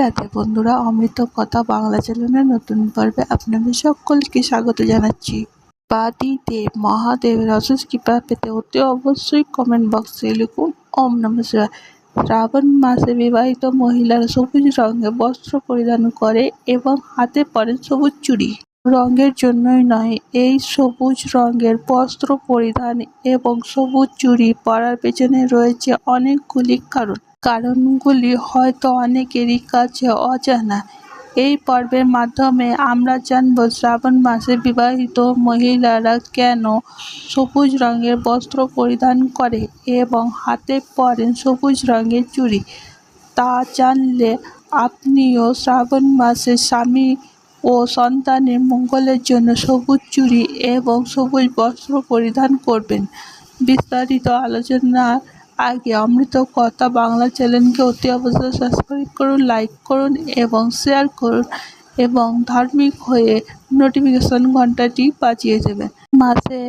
রাতে বন্ধুরা অমৃত কথা বাংলা চ্যানেলের নতুন পর্বে আপনাদের সকলকে স্বাগত জানাচ্ছি। বাদি দেব মহাদেবের অশেষ কৃপা পেতে অতি অবশ্যই কমেন্ট বক্সে লিখুন, ওম নম শিবায়। শ্রাবণ মাসে বিবাহিত মহিলারা সবুজ রঙের বস্ত্র পরিধান করে এবং হাতে পরেন সবুজ চুড়ি। রঙের জন্যই নয়, এই সবুজ রঙের বস্ত্র পরিধান এবং সবুজ চুড়ি পরার পেছনে রয়েছে অনেকগুলি কারণ। কারণগুলি হয়তো অনেকেরই কাছে অজানা। এই পর্বের মাধ্যমে আমরা জানব শ্রাবণ মাসে বিবাহিত মহিলারা কেন সবুজ রঙের বস্ত্র পরিধান করে এবং হাতে পরেন সবুজ রঙের চুড়ি? তা জানলে আপনিও শ্রাবণ মাসে স্বামী ও সন্তানের মঙ্গলের জন্য সবুজ চুড়ি এবং সবুজ বস্ত্র পরিধান করবেন। বিস্তারিত আলোচনার আগে অমৃত কথা বাংলা চ্যানেলকে অতি অবশ্যই সাবস্ক্রাইব করুন লাইক করুন এবং শেয়ার করুন এবং ধার্মিক হয়ে নোটিফিকেশন ঘন্টাটি বাজিয়ে দেবেন। মাসে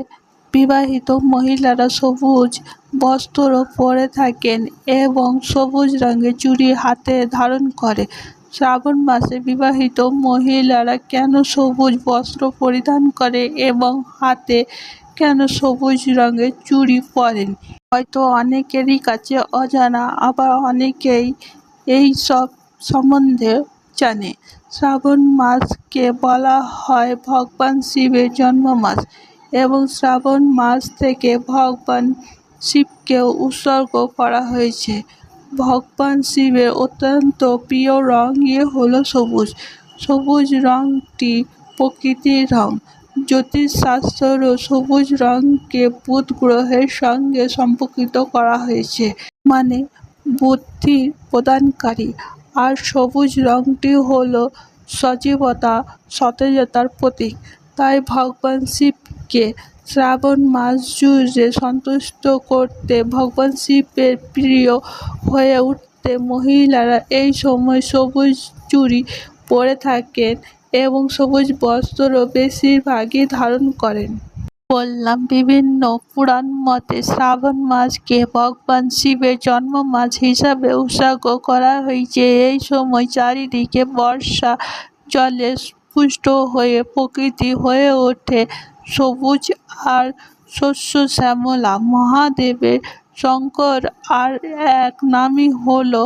বিবাহিত মহিলারা সবুজ বস্ত্র পরে থাকেন এবং সবুজ রঙের চুড়ি হাতে ধারণ করে। শ্রাবণ মাসে বিবাহিত মহিলারা কেন সবুজ বস্ত্র পরিধান করে এবং হাতে কেন সবুজ রঙের চুড়ি পরেন? হয়তো অনেকেরই কাছে অজানা, আবার অনেকেই এই সব সম্বন্ধে জানে। শ্রাবণ মাসকে বলা হয় ভগবান শিবের জন্ম মাস এবং শ্রাবণ মাস থেকে ভগবান শিবকে উৎসর্গ করা হয়েছে। ভগবান শিবের অত্যন্ত প্রিয় রঙই হলো সবুজ। সবুজ রঙটি প্রকৃতির রং জ্যোতিষশাস্ত্র সবুজ রঙকে বুধ গ্রহের সঙ্গে সম্পর্কিত করা হয়েছে। মানে বুদ্ধির প্রদানকারী। আর সবুজ রঙটি হলো সজীবতা, সতেজতার প্রতীক। তাই ভগবান শিবকে শ্রাবণ মাস জুড়ে সন্তুষ্ট করতে ভগবান শিবের প্রিয় হয়ে উঠতে মহিলারা এই সময় সবুজ চুরি পরে থাকেন। এবং সবুজ বস্ত্র বেশিরভাগই ধারণ করেন। বললাম, বিভিন্ন পুরাণ মতে শ্রাবণ মাসকে ভগবান শিবের জন্ম মাস হিসাবে উৎসর্গ করা হয়েছে। এই সময় চারিদিকে বর্ষা জলে পুষ্ট হয়ে প্রকৃতি হয়ে ওঠে। সবুজ আর শস্য শ্যামলা, মহাদেবের শঙ্কর আর এক নামই হলো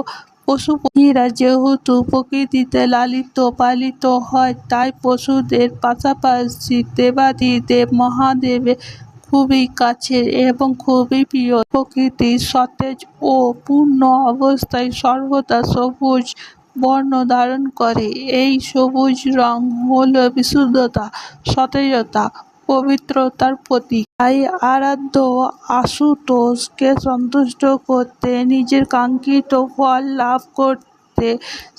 পশুপক্ষীরা যেহেতু প্রকৃতিতে লালিত, পালিত হয়, তাই পশুদের পাশাপাশি দেবাদিদেব মহাদেবের খুবই কাছের এবং খুবই প্রিয়। প্রকৃতি সতেজ ও পূর্ণ অবস্থায় সর্বদা সবুজ বর্ণ ধারণ করে। এই সবুজ রং হল বিশুদ্ধতা, সতেজতা পবিত্রতার প্রতীক। তাই আরাধ্য আশুতোষকে সন্তুষ্ট করতে, নিজের কাঙ্ক্ষিত ফল লাভ করতে,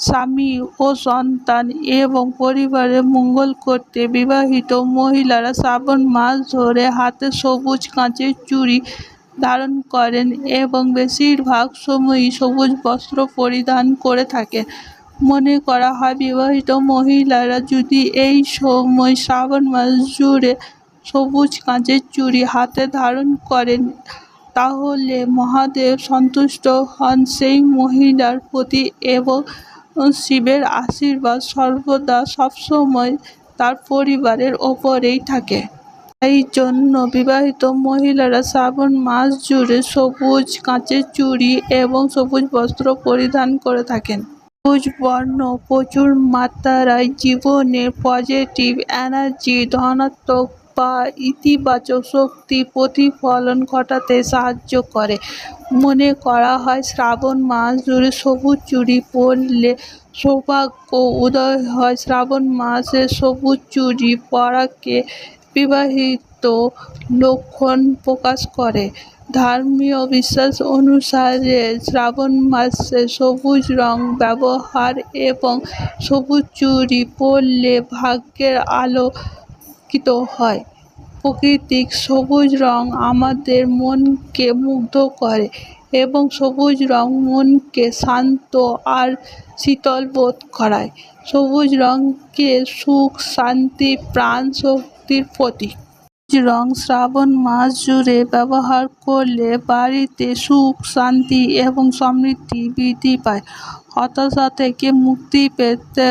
স্বামী ও সন্তান এবং পরিবারের মঙ্গল করতে বিবাহিত মহিলারা শ্রাবণ মাস ধরে হাতে সবুজ কাঁচের চুড়ি ধারণ করেন এবং বেশিরভাগ সময়ই সবুজ বস্ত্র পরিধান করে থাকেন। মনে করা হয়, বিবাহিত মহিলারা যদি এই সময় শ্রাবণ মাস জুড়ে সবুজ কাঁচের চুড়ি হাতে ধারণ করেন। তাহলে মহাদেব সন্তুষ্ট হন সেই মহিলার প্রতি এবং শিবের আশীর্বাদ সর্বদা সবসময় তার পরিবারের ওপরেই থাকে। এই জন্য বিবাহিত মহিলারা শ্রাবণ মাস জুড়ে সবুজ কাঁচের চুড়ি এবং সবুজ বস্ত্র পরিধান করে থাকেন। সবুজ বর্ণ প্রচুর মাত্রায় জীবনের পজিটিভ এনার্জি ধনাত্মক বা ইতিবাচক শক্তি প্রতিফলন ঘটাতে সাহায্য করে। মনে করা হয়, শ্রাবণ মাস জুড়ে সবুজ চুড়ি পরলে সৌভাগ্য উদয় হয়। শ্রাবণ মাসে সবুজ চুড়ি পরাকে বিবাহিত লক্ষণ প্রকাশ করে। ধর্মীয় বিশ্বাস অনুসারে শ্রাবণ মাসে সবুজ রং ব্যবহার এবং সবুজ চুড়ি পরলে ভাগ্যের আলোকিত হয়। প্রকৃতিক সবুজ রং আমাদের মনকে মুগ্ধ করে এবং সবুজ রং মনকে শান্ত আর শীতল বোধ করায়। সবুজ রঙকে সুখ, শান্তি, প্রাণ শক্তির প্রতীক। রং শ্রাবণ মাস জুড়ে ব্যবহার করলে বাড়িতে সুখ, শান্তি এবং সমৃদ্ধি বৃদ্ধি পায়। হতাশা থেকে মুক্তি পেতে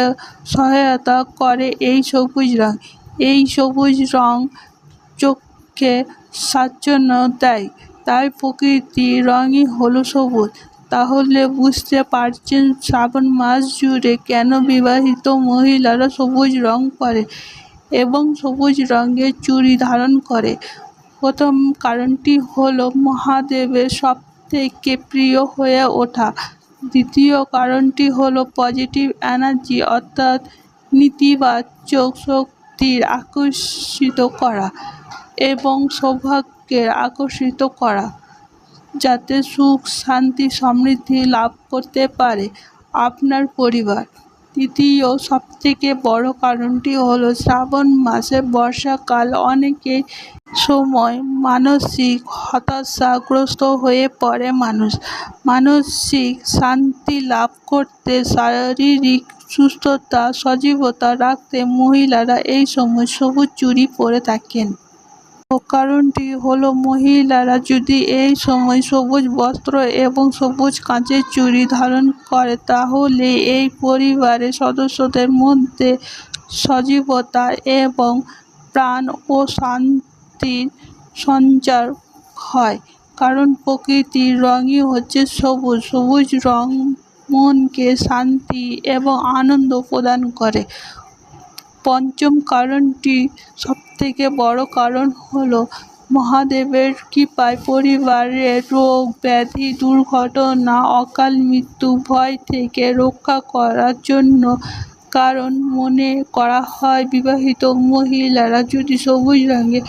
সহায়তা করে এই সবুজ রং। এই সবুজ রং চোখকে স্বাচ্ছন্দ্য দেয়। তাই প্রকৃতির রঙই হলো সবুজ। তাহলে বুঝতে পারছেন, শ্রাবণ মাস জুড়ে কেন বিবাহিত মহিলারা সবুজ রং করে এবং সবুজ রঙের চুড়ি ধারণ করে? প্রথম কারণটি হলো মহাদেবের সব থেকে প্রিয় হয়ে ওঠা। দ্বিতীয় কারণটি হলো পজিটিভ এনার্জি অর্থাৎ নেতিবাচক শক্তির আকর্ষিত করা এবং সৌভাগ্যের আকর্ষিত করা, যাতে সুখ, শান্তি, সমৃদ্ধি লাভ করতে পারে আপনার পরিবার। তৃতীয়, সবথেকে বড় কারণটি হলো শ্রাবণ মাসে বর্ষাকাল অনেকেই সময় মানসিক হতাশাগ্রস্ত হয়ে পড়ে মানুষ। মানসিক শান্তি লাভ করতে শারীরিক সুস্থতা, সজীবতা রাখতে মহিলারা এই সময় সবুজ চুরি পরে থাকেন। কারণটি হলো মহিলারা যদি এই সময় সবুজ বস্ত্র এবং সবুজ কাঁচের চুড়ি ধারণ করে, তাহলে এই পরিবারের সদস্যদের মধ্যে সজীবতা এবং প্রাণ ও শান্তির সঞ্চার হয়। কারণ প্রকৃতির রঙই হচ্ছে সবুজ। সবুজ রং মনকে শান্তি এবং আনন্দ প্রদান করে। পঞ্চম কারণটি সবথেকে বড় কারণ হলো মহাদেবের কৃপায় পরিবারের রোগ, ব্যাধি, দুর্ঘটনা, অকাল মৃত্যু, ভয় থেকে রক্ষা করার জন্য কারণ মনে করা হয়। বিবাহিত মহিলারা যদি সবুজ রঙের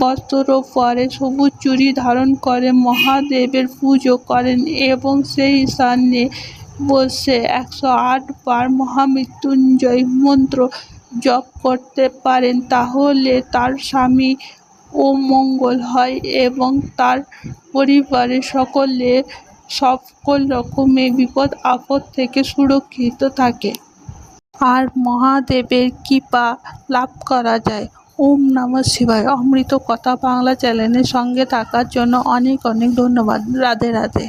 বস্ত্র পরে সবুজ চুড়ি ধারণ করে, মহাদেবের পুজো করেন এবং সেই স্থানে বসে একশো আট বার মহামৃত্যুঞ্জয় মন্ত্র জপ করতে পারেন, তাহলে তার স্বামী ও মঙ্গল হয় এবং তার পরিবারের সকলে সকল রকমের বিপদ, আপদ থেকে সুরক্ষিত থাকে। আর মহাদেবের কৃপা লাভ করা যায়। ওম নমঃ শিবায়। অমৃত কথা বাংলা চ্যানেলের সঙ্গে থাকার জন্য অনেক অনেক ধন্যবাদ। রাধে রাধে।